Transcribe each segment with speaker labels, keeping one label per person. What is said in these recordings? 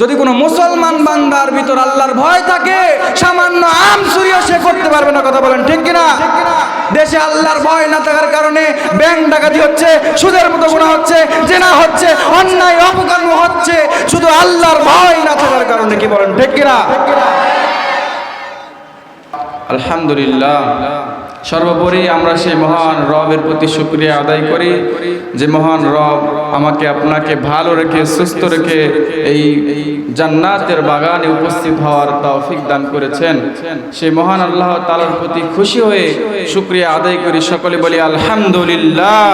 Speaker 1: যদি কোনো মুসলমান বান্দার ভিতর আল্লাহর ভয় থাকে, সামান্য আম চুরিও সে করতে পারবে না, কথা বলেন ঠিক কিনা? দেশে আল্লাহর ভয় না থাকার কারণে ব্যাংক ডাকাতি হচ্ছে, সুদের মতো গুণা হচ্ছে, জেনা হচ্ছে, অন্যায়, অপকর্ম হচ্ছে, শুধু আল্লাহর ভয় না থাকার কারণে, কি বলেন ঠিক কিনা? আলহামদুলিল্লাহ। সর্বোপরি আমরা সেই মহান রবের প্রতি শুক্রিয়া আদায় করি যে মহান রব আমাকে, আপনাকে ভালো রেখে, সুস্থ রেখে এই জান্নাতের বাগানে উপস্থিত হওয়ার তৌফিক দান করেছেন। সেই মহান আল্লাহ তাআলার প্রতি খুশি হয়ে শুক্রিয়া আদায় করি। সকলে বলি আলহামদুলিল্লাহ।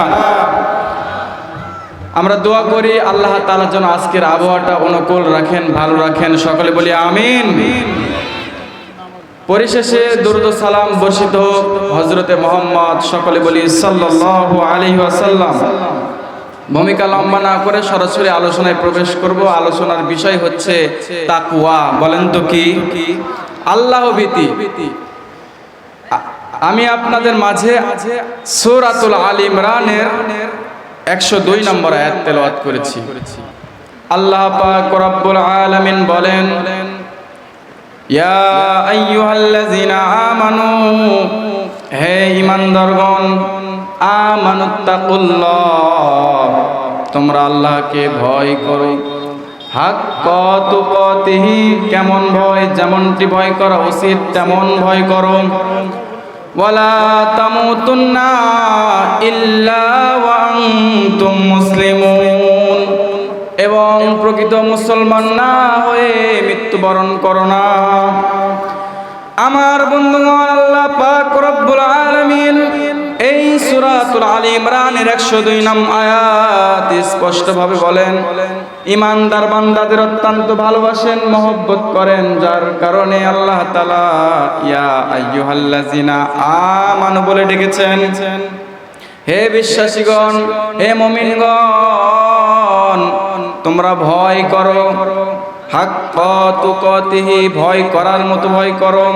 Speaker 1: আমরা দোয়া করি, আল্লাহ তাআলা যেন আজকের আবহাওয়াটা অনুকূল রাখেন, ভালো রাখেন। সকলে বলি আমিন। পরিশেষে দুরুদ সালাম বর্ষিত হোক। হজরতে মোহাম্মদ সকলে বলি সাল্লাল্লাহু আলাইহি ওয়াসাল্লাম। ভূমিকা লম্বা না করে সরাসরি আলোচনায় প্রবেশ করব। আলোচনার বিষয় হচ্ছে তাকওয়া। বলেন তো কি? আল্লাহ ভীতি। আমি আপনাদের মাঝে সূরাতুল আল ইমরানের একশো দুই নম্বর আয়াত তেলাওয়াত করেছি। আল্লাহ পাক রব্বুল আলামিন বলেন ইয়া আইয়ুহাল্লাযিনা আমানু, হে ঈমানদারগণ, আমানুত্তাকুল্লাহ। তোমরা আল্লাহকে ভয় করো। হাক্ক তুকতিহি, কেমন ভয়, যেমনটি ভয় করা উচিত, তেমন ভয় করো। ওয়ালা তামুতুন্না ইল্লা ওয়া আনতুম মুসলিমুন। এবং প্রকৃত মুসলমান না হয়ে মৃত্যুবরণ করো না। আমার বন্ধুগণ, আল্লাহ পাক রব্বুল আলামিন এই সূরাতুল আলী ইমরানের 102 নাম আয়াত স্পষ্টভাবে বলেন, ইমানদার বান্দাদের অত্যন্ত ভালোবাসেন, মহব্বত করেন, যার কারণে আল্লাহ তাআলা ইয়া আইয়ুহাল্লাযিনা আমানু বলে ডেকেছেন, হে বিশ্বাসীগণ, হে মমিনগণ তোমরা ভয় করো। হাক্ক তুকতিহি ভয় করার মতো ভয় করো।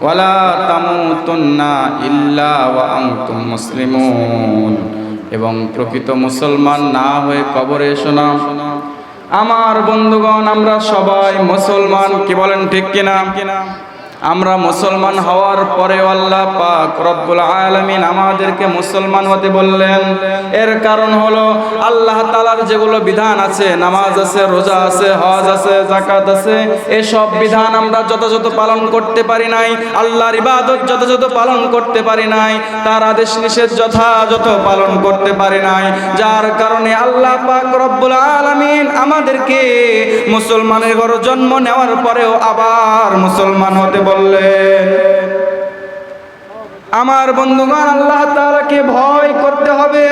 Speaker 1: ওয়ালা তামুতুন্না ইল্লা ওয়া আনতুম মুসলিমুন। এবং প্রকৃত মুসলমান না হয়ে কবরে এসো না। আমার বন্ধুগণ, আমরা সবাই মুসলমান, কি বলেন ঠিক কিনা? আমরা মুসলমান হওয়ার পরে আল্লাহ পাক রব্বুল আলামিন আমাদেরকে মুসলমান হতে বললেন। এর কারণ হলো আল্লাহ তাআলার যেগুলো বিধান আছে, নামাজ আছে, রোজা আছে, হজ আছে, যাকাত আছে, এসব বিধান আমরা যথাযথ পালন করতে পারি নাই, আল্লাহর ইবাদত যথাযথ পালন করতে পারি নাই, তার আদেশ নিষেধ যথাযথ পালন করতে পারি নাই। যার কারণে আল্লাহ পাক রব্বুল আলামিন আমাদেরকে মুসলমানের ঘর জন্ম নেওয়ার পরেও আবার মুসলমান হতে বললেন, আমার বন্ধুগণ, আল্লাহ তালাকে ভয় করতে হবে।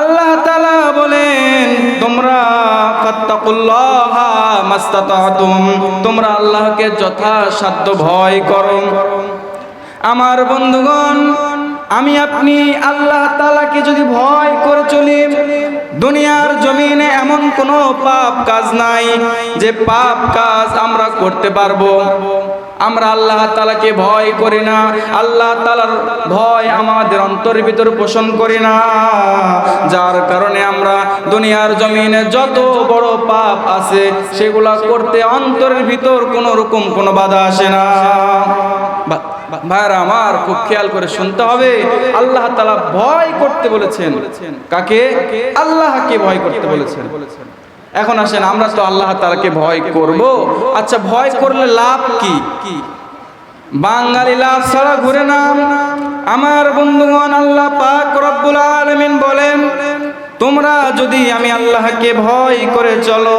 Speaker 1: আল্লাহ তালা বলেন, তোমরা তোমরা আল্লাহকে যথাসাধ্য ভয় করো। আমার বন্ধুগণ আমি আপনি আল্লাহ তালাকে যদি ভয় করে চলি, দুনিয়ার জমিনে এমন কোনো পাপ কাজ নাই যে পাপ কাজ আমরা করতে পারব। আমরা আল্লাহ তালাকে ভয় করি না, আল্লাহ তাআলার ভয় আমাদের অন্তরের ভিতর পোষণ করি না। যার কারণে আমরা দুনিয়ার জমিনে যত বড় পাপ আছে, সেগুলা করতে অন্তরের ভিতর কোনো রকম কোনো বাধা আসে না। ভাইরা আমার খুব খেয়াল করে শুনতে হবে। আল্লাহ তালা ভয় করতে বলেছেন। কাকে? আল্লাহকে ভয় করতে বলেছেন। এখন আসেন, আমরা তো আল্লাহ তালাকে ভয় করব। আচ্ছা ভয় করলে লাভ কি? কি বাঙালি লাভ ছাড়া ঘুরে নাম আমার বন্ধুগণ, আল্লাহ পাক রব্বুল আলামিন বলেন, তোমরা যদি আমি আল্লাহকে ভয় করে চলো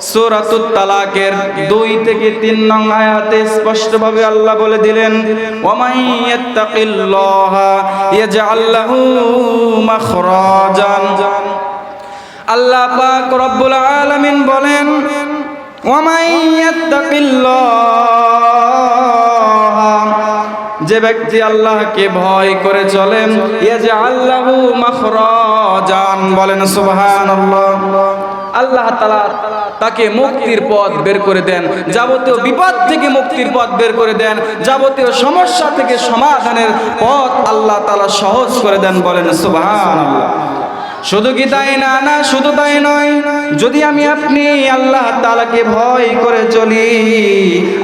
Speaker 1: সূরাতুত তালাকের দুই থেকে তিন নং স্পষ্টভাবে আল্লাহ বলে দিলেন আল্লাহ আলামিন বলেন যে ব্যক্তি আল্লাহকে ভয় করে চলেন যে আল্লাহু মাখরাজান। বলেন, সুবহানাল্লাহ। আল্লাহ তাআলা তাকে মুক্তির পথ বের করে দেন, যাবতীয় বিপদ থেকে মুক্তির পথ বের করে দেন, যাবতীয় সমস্যা থেকে সমাধানের পথ আল্লাহ তালা সহজ করে দেন বলেন, সুবহানাল্লাহ। শুধু কি তাই না না, শুধু তাই নয়, যদি আমি আপনি আল্লাহ তালাকে ভয় করে চলি,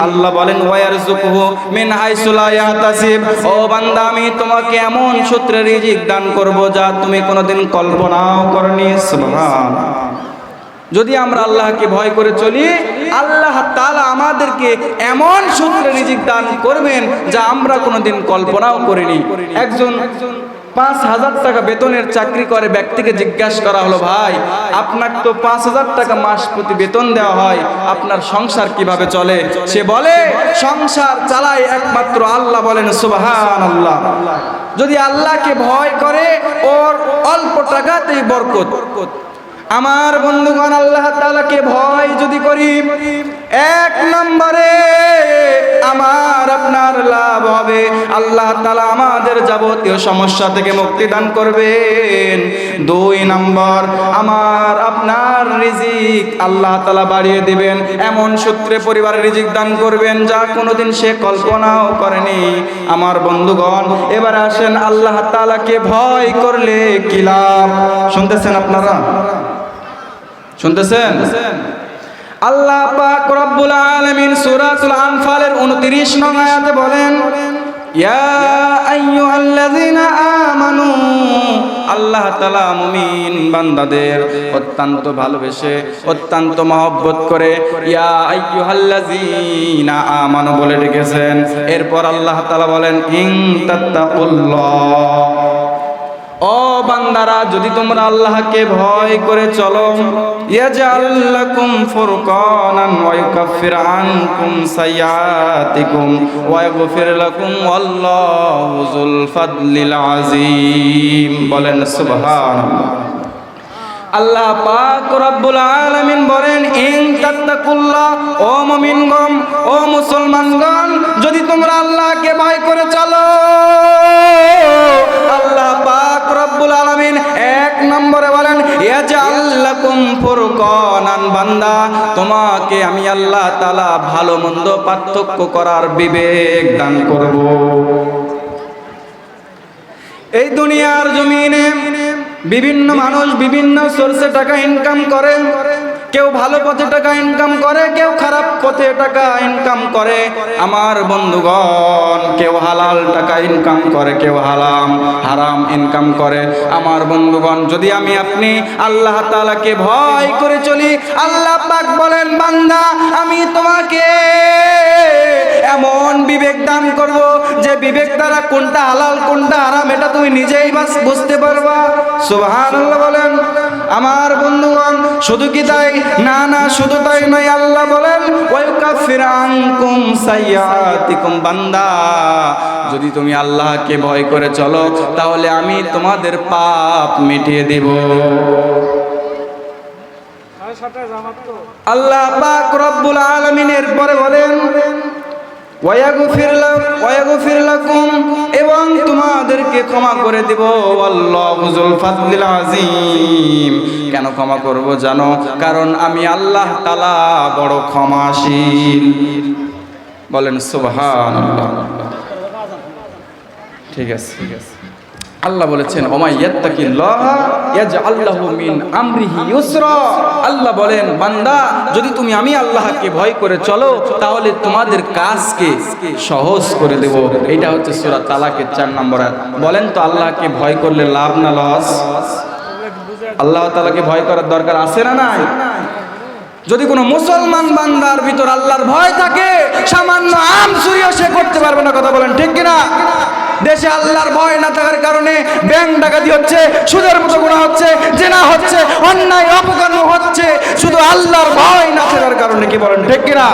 Speaker 1: আল্লাহ বলেন ওয়ার জুকহু মিন হাইসুলা ইয়াতাসিব ও বান্দা, আমি তোমাকে এমন সূত্রে রিজিক দান করব যা তুমি কোনোদিন কল্পনাও করনি সুবহানাল্লাহ। যদি আমরা আল্লাহকে ভয় করে চলি, আল্লাহ তালা আমাদেরকে এমন সূত্রে রিজিক দান করবেন যা আমরা কোনোদিন কল্পনাও করিনি। একজন পাঁচ হাজার টাকা বেতনের চাকরি করে ব্যক্তিকে জিজ্ঞাসা করা হলো, ভাই আপনাকে তো পাঁচ হাজার টাকা মাস প্রতি বেতন দেওয়া হয়, আপনার সংসার কীভাবে চলে? সে বলে, সংসার চালায় একমাত্র আল্লাহ বলেন সুবাহান আল্লাহ যদি আল্লাহকে ভয় করে, ওর অল্প টাকাতেই বরকত। আমার বন্ধুগণ, আল্লাহ তালাকে ভয় যদি করি, এক নম্বরে আমার আপনার লাভ হবে। আল্লাহ তালা আমাদের যাবতীয় সমস্যা থেকে মুক্তি দান করবেন। দুই নম্বর, আমার আপনার রিজিক আল্লাহ তালা বাড়িয়ে দিবেন। এমন সূত্রে পরিবারের রিজিক দান করবেন যা কোনোদিন সে কল্পনাও করেনি। আমার বন্ধুগণ, এবার আসেন আল্লাহ তালাকে ভয় করলে কি লাভ? শুনতেছেন আপনারা? শুনতেছেন? আল্লাহ পাক রব্বুল আলামিন সূরাতুল আনফালের 29 নং আয়াতে বলেন ইয়া আইয়ুহাল্লাযীনা আমানু আল্লাহ তাআলা মুমিন বান্দাদের অত্যন্ত ভালোবেসে অত্যন্ত মহব্বত করে ইয়া আইয়ুহাল্লাযীনা আমানু বলে ডেকেছেন। এরপর আল্লাহ তাআলা বলেন ইন তাত্তাকুল্লাহ। ও বান্দারা, যদি তোমরা আল্লাহকে ভয় করে চলো ইয়াজআল লাকুম ফুরকানান ওয়া ইউকাফির আনকুম সাইয়্যাতিকুম ওয়া ইয়াগফির লাকুম আল্লাহু যুল ফাদলিল আযীম। বলেন, সুবহানাল্লাহ। আল্লাহ পাক রব্বুল আলামিন বলেন, ইন তাত্তাকুল্লাহ, ও মুমিনগণ, ও মুসলমানগণ, যদি তোমরা আল্লাহকে বান্দা, তোমাকে আমি আল্লাহ তালা ভালো মন্দ পার্থক্য করার বিবেক দান করব। এই দুনিয়ার জমিনে বিভিন্ন মানুষ বিভিন্ন সোর্সে টাকা ইনকাম করে। কেউ ভালো পথে টাকা ইনকাম করে, কেউ খারাপ পথে টাকা ইনকাম করে। আমার বন্ধুগণ, কেউ হালাল টাকা ইনকাম করে, কেউ হারাম হারাম ইনকাম করে। আমার বন্ধুগণ, যদি আমি আপনি আল্লাহ তাআলাকে ভয় করে চলি, আল্লাহ পাক বলেন, বান্দা, আমি তোমাকে এমন বিবেক দান করব যে বিবেক দ্বারা কোনটা হালাল, কোনটা হারাম, এটা তুমি নিজেই বাস বুঝতে পারবা। সুবহানাল্লাহ বলেন। আমার বন্ধুগণ, শুধু কি তাই? না না, শুধু তাই নয়, আল্লাহ বলেন ওয়াইকাফির আনকুম সাইয়াতিকুম বান্দা। যদি তুমি আল্লাহকে ভয় করে চলো, তাহলে আমি তোমাদের পাপ মিটিয়ে দেব। আল্লাহ পাক রব্বুল আলামিনের পরে বলেন এবং তোমাদেরকে ক্ষমা করে দিব। আজিম কেন ক্ষমা করব জানো? কারণ আমি আল্লাহ তালা বড় ক্ষমাশীল। বলেন সুবহানাল্লাহ। ঠিক আছে ঠিক আছে। আল্লাহ বলেছেন আল্লাহ বলেন, বান্দা, যদি তুমি আমি আল্লাহকে ভয় করে চলো, তাহলে তোমাদের কাজকে সহজ করে দেব। এটা হচ্ছে সূরা তালাকের 4 নম্বর বলেন তো, আল্লাহকে ভয় করলে লাভ না লস? আল্লাহ তালাকে ভয় করার দরকার আছে না নাই? যদি কোনো মুসলমান বান্দার ভিতর আল্লাহর ভয় থাকে, সামান্য আম চুরিও সে করতে পারবে না, কথা বলেন ঠিক কিনা? দেশে আল্লাহর ভয় না থাকার কারণে ব্যাংক ডাকাতি হচ্ছে, সুদের মতো গুণা হচ্ছে, জেনা হচ্ছে, অন্যায়, অপকর্ম হচ্ছে, শুধু আল্লাহর ভয় না থাকার কারণে কি বলেন ঠিক কিনা?